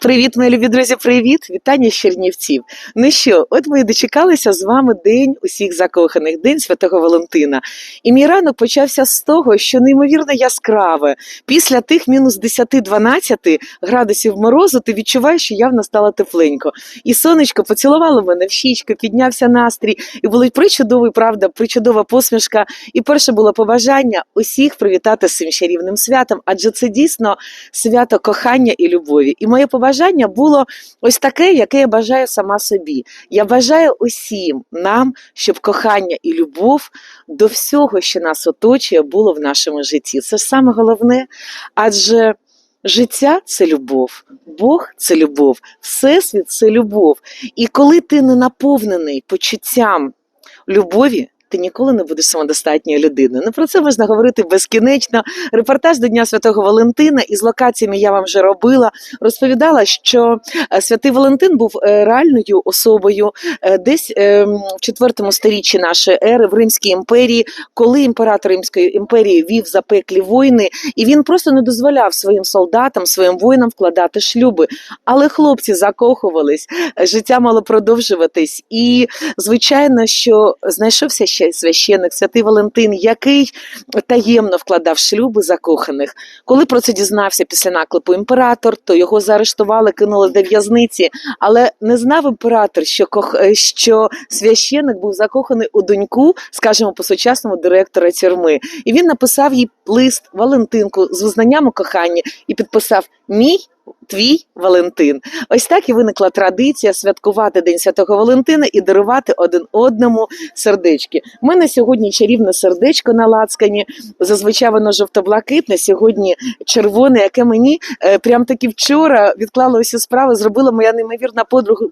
Привіт, мої любі друзі, привіт! Вітання з Чернівців. Ну що, от ми і дочекалися з вами День усіх закоханих, День Святого Валентина. І мій ранок почався з того, що неймовірно яскраве. Після тих мінус 10-12 градусів морозу ти відчуваєш, що явно стало тепленько. І сонечко поцілувало мене в щічку, піднявся настрій, і були причудовий, правда, причудова посмішка. І перше було побажання усіх привітати з цим чарівним святом, адже це дійсно свято кохання і любові. І моє побажання було ось таке, яке я бажаю сама собі. Я бажаю усім нам, щоб кохання і любов до всього, що нас оточує, було в нашому житті. Це ж саме головне, адже. Життя це любов, Бог це любов, Всесвіт це любов. І коли ти не наповнений почуттям любові, ти ніколи не будеш самодостатньою людиною. Ну про це можна говорити безкінечно. Репортаж до Дня Святого Валентина із локаціями я вам вже робила. Розповідала, що е, святий Валентин був е, реальною особою е, десь в четвертому сторіччі нашої ери в Римській імперії, коли імператор Римської імперії вів запеклі війни, і він просто не дозволяв своїм солдатам, своїм воїнам вкладати шлюби. Але хлопці закохувались, життя мало продовжуватись. І звичайно, що знайшовся ще священник святий Валентин, який таємно вкладав шлюби закоханих. Коли про це дізнався після наклепу імператор, то його заарештували, кинули до в'язниці. Але не знав імператор, що кох... е, що священник був закоханий у доньку, скажімо, по сучасному директора тюрми. І він написав їй лист Валентинку з визнанням у коханні і підписав Мій. Твій Валентин. Ось так і виникла традиція святкувати День Святого Валентина і дарувати один одному сердечки. У мене сьогодні чарівне сердечко на лацкані. Зазвичай воно жовто-блакитне, сьогодні червоне, яке мені е, прям таки вчора відклала усі справи. Зробила моя неймовірна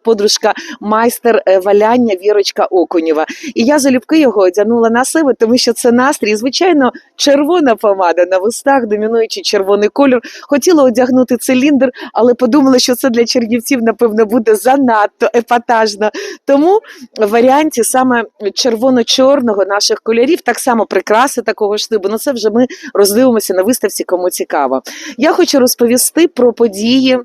подружка, майстер е, валяння Вірочка Окунєва. І я залюбки його одягнула на себе, тому що це настрій. Звичайно, червона помада на вустах, домінуючи червоний кольор. Хотіла одягнути циліндр, але подумали, що це для чернівців, напевно, буде занадто епатажно. Тому в варіанті саме червоно-чорного наших кольорів, так само прикраси такого штибу. Ну це вже ми роздивимося на виставці, кому цікаво. Я хочу розповісти про події.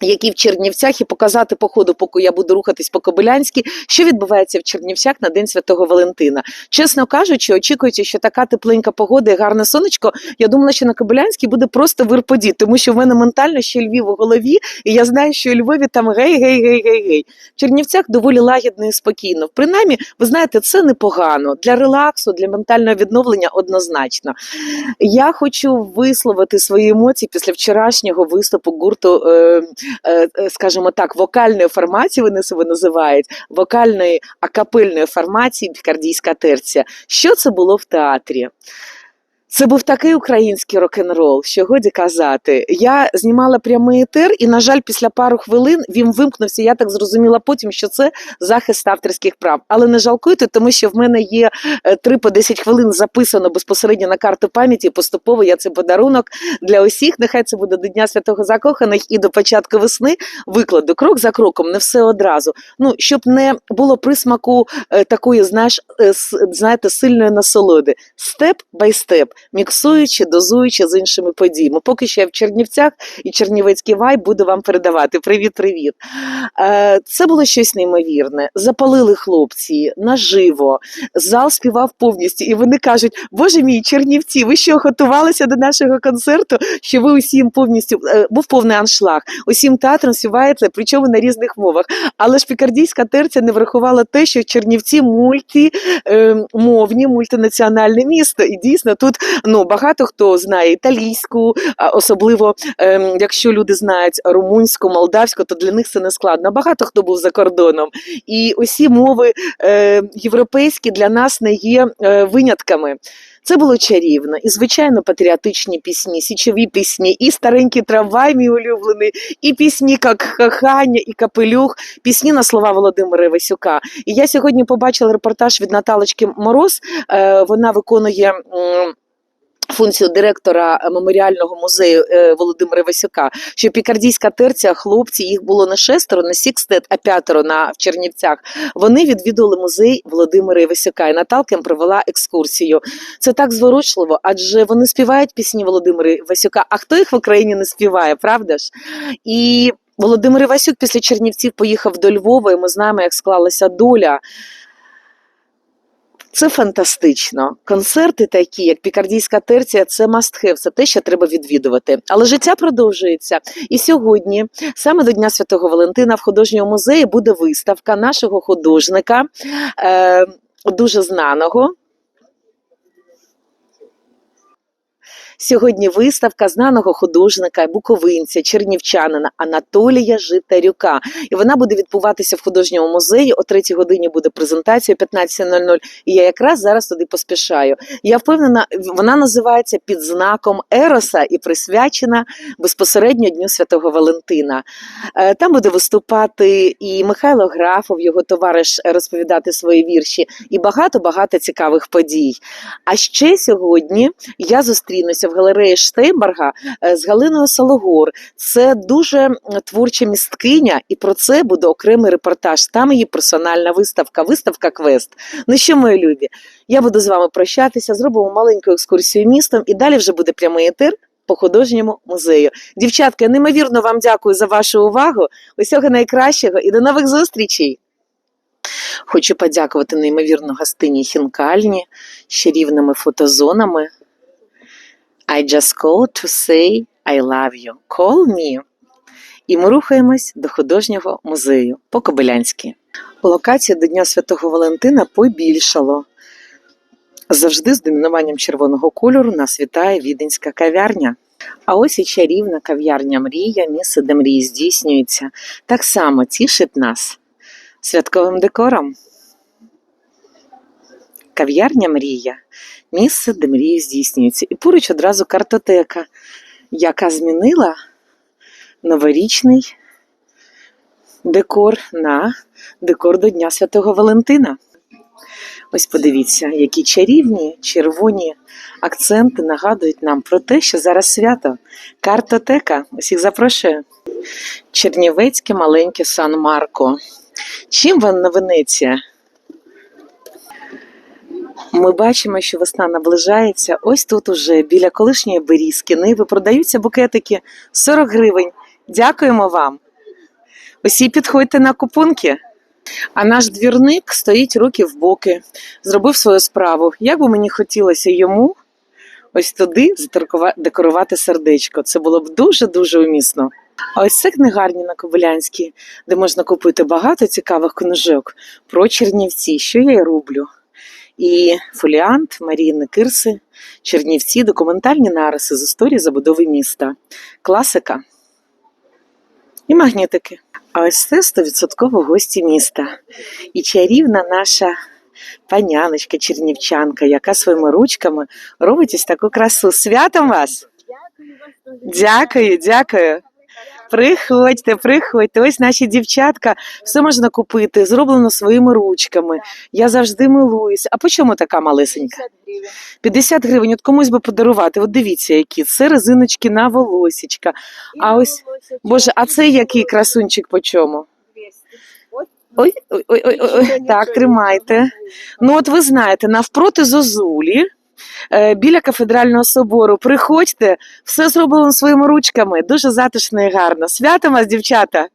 Які в Чернівцях і показати по ходу, поки я буду рухатись по Кобилянській, що відбувається в Чернівцях на День Святого Валентина. Чесно кажучи, очікуючи, що така тепленька погода і гарне сонечко, я думала, що на Кобилянській буде просто вирподі, тому що в мене ментально ще Львів у голові, і я знаю, що у Львові там гей, гей, гей, гей, гей. В Чернівцях доволі лагідно і спокійно. Принаймні, ви знаєте, це непогано для релаксу, для ментального відновлення однозначно. Я хочу висловити свої емоції після вчорашнього виступу гурту. Е, скажімо так, вокальної формації вони себе називають, вокальної акапельної формації Пікардійська терція. Що це було в театрі? Це був такий український рок-н-рол, що годі казати. Я знімала прямий етер, і, на жаль, після пару хвилин він вимкнувся. Я так зрозуміла потім, що це захист авторських прав. Але не жалкуйте, тому що в мене є 3 по 10 хвилин записано безпосередньо на карту пам'яті. Поступово я цей подарунок для усіх. Нехай це буде до Дня Святого Закоханих і до початку весни викладу крок за кроком, не все одразу. Ну щоб не було присмаку е, такої, знаєш, е, знаєте, сильної насолоди. Степ бай степ, міксуючи, дозуючи з іншими подіями. Поки що я в Чернівцях і Чернівецький вай буду вам передавати. Привіт, привіт. Е, Це було щось неймовірне. Запалили хлопці наживо, зал співав повністю, і вони кажуть: Боже мій, Чернівці, ви що готувалися до нашого концерту? Що ви усім повністю е, був повний аншлаг. Усім театром співаєте, причому на різних мовах. Але ж пікардійська терця не врахувала те, що Чернівці мультимовні, мультинаціональне місто. І дійсно тут ну багато хто знає італійську, особливо ем, якщо люди знають румунську, молдавську, то для них це не складно. Багато хто був за кордоном, і усі мови е, європейські для нас не є е, винятками. Це було чарівно, і звичайно патріотичні пісні, січові пісні, і старенький трамвай, мій улюблений, і пісні як кохання, і капелюх, пісні на слова Володимира Івасюка. І я сьогодні побачила репортаж від Наталочки Мороз. Е, вона виконує. Функцію директора е, меморіального музею е, Володимира Васюка, що пікардійська терція, хлопці, їх було не шестеро, не сікстет, а п'ятеро на в Чернівцях. Вони відвідували музей Володимира Івасюка, і Наталка провела екскурсію. Це так зворушливо, адже вони співають пісні Володимира Івасюка. А хто їх в Україні не співає, правда ж? І Володимир Івасюк після Чернівців поїхав до Львова, і ми знаємо, як склалася доля. Це фантастично. Концерти такі, як Пікардійська терція, це must have, це те, що треба відвідувати. Але життя продовжується. І сьогодні, саме до Дня Святого Валентина, в художньому музеї буде виставка нашого художника, е, дуже знаного. Сьогодні виставка знаного художника, буковинця, чернівчанина Анатолія Житарюка. І вона буде відбуватися в художньому музеї. О 3 годині буде презентація, 15.00. І я якраз зараз туди поспішаю. Я впевнена, вона називається під знаком Ероса і присвячена безпосередньо Дню Святого Валентина. Е, Там буде виступати і Михайло Графов, його товариш, е, розповідати свої вірші, і багато-багато цікавих подій. А ще сьогодні я зустрінуся в галереї Штейнберга е, з Галиною Сологор. Це дуже творча місткиня, і про це буде окремий репортаж. Там її персональна виставка, виставка Квест. Ну що, мої любі, я буду з вами прощатися, зробимо маленьку екскурсію містом, і далі вже буде прямий етер по художньому музею. Дівчатка, я неймовірно вам дякую за вашу увагу. Усього найкращого і до нових зустрічей! Хочу подякувати неймовірно гостині Хінкальні з чарівними фотозонами. I just called to say I love you. Call me. І ми рухаємось до художнього музею по-кобилянськи. Локація до Дня Святого Валентина побільшало. Завжди з домінуванням червоного кольору нас вітає віденська кав'ярня. А ось і чарівна кав'ярня Мрія, місце, де мрії здійснюються, так само тішить нас святковим декором. Кав'ярня Мрія місце, де мрії здійснюються. І поруч одразу картотека, яка змінила новорічний декор на декор до Дня Святого Валентина. Ось подивіться, які чарівні червоні акценти нагадують нам про те, що зараз свято. Картотека. Усіх запрошую. Чернівецьке маленьке Сан Марко. Чим вона Венеція? Ми бачимо, що весна наближається. Ось тут уже біля колишньої берізки ниви продаються букетики 40 гривень. Дякуємо вам. Усі підходьте на купунки. А наш двірник стоїть руки в боки, зробив свою справу. Як би мені хотілося йому ось туди декорувати сердечко. Це було б дуже-дуже умісно. А ось це книгарні на Кобилянській, де можна купити багато цікавих книжок про Чернівці, що я й роблю. І фоліант Маріни Кирси, Чернівці, документальні нариси з історії забудови міста, класика і магнітики. А ось це стовідсотково гості міста. І чарівна наша паняночка, чернівчанка, яка своїми ручками робить ось таку красу. Святом вас! Дякую, дякую. Приходьте, приходьте. Ось наші дівчатка, все можна купити, зроблено своїми ручками. Я завжди милуюсь. А по чому така малесенька? 50 гривень. От комусь би подарувати. От дивіться, які це резиночки на волосічка. А ось, Боже, а це який красунчик по чому? Ой, ой, ой, ой, ой, так, тримайте. Ну, от ви знаєте, навпроти Зозулі, біля кафедрального собору, приходьте, все зроблено своїми ручками. Дуже затишно і гарно. Святом вас, дівчата!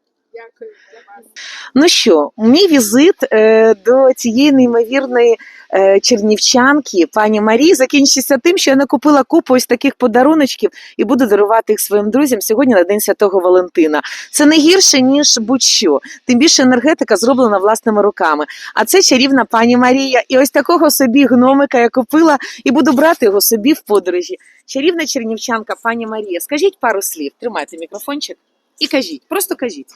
Ну що, мій візит е, до цієї неймовірної е, чернівчанки, пані Марії, закінчиться тим, що я накупила купу ось таких подаруночків і буду дарувати їх своїм друзям сьогодні на День Святого Валентина. Це не гірше, ніж будь-що. Тим більше енергетика зроблена власними руками. А це чарівна пані Марія. І ось такого собі гномика я купила і буду брати його собі в подорожі. Чарівна чернівчанка, пані Марія. Скажіть пару слів, тримайте мікрофончик і кажіть, просто кажіть.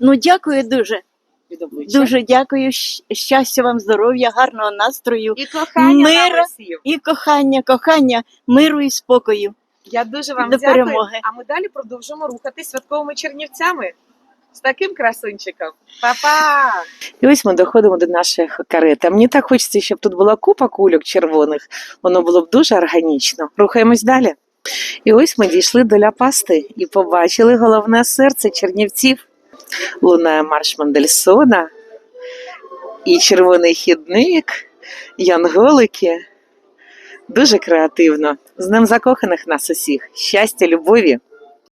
Ну дякую дуже. від обличчя. Дуже дякую. Щ- Щастя вам, здоров'я, гарного настрою І кохання Мира. і кохання, кохання, миру і спокою. Я дуже вам До дякую. перемоги. А ми далі продовжимо рухатись святковими чернівцями. З таким красунчиком. Па-па! І ось ми доходимо до нашої карети. Мені так хочеться, щоб тут була купа кульок червоних. Воно було б дуже органічно. Рухаємось далі. І ось ми дійшли до ляпасти і побачили головне серце чернівців. Лунає марш Мендельсона, і червоний хідник, янголики. Дуже креативно. З ним закоханих нас усіх. Щастя, любові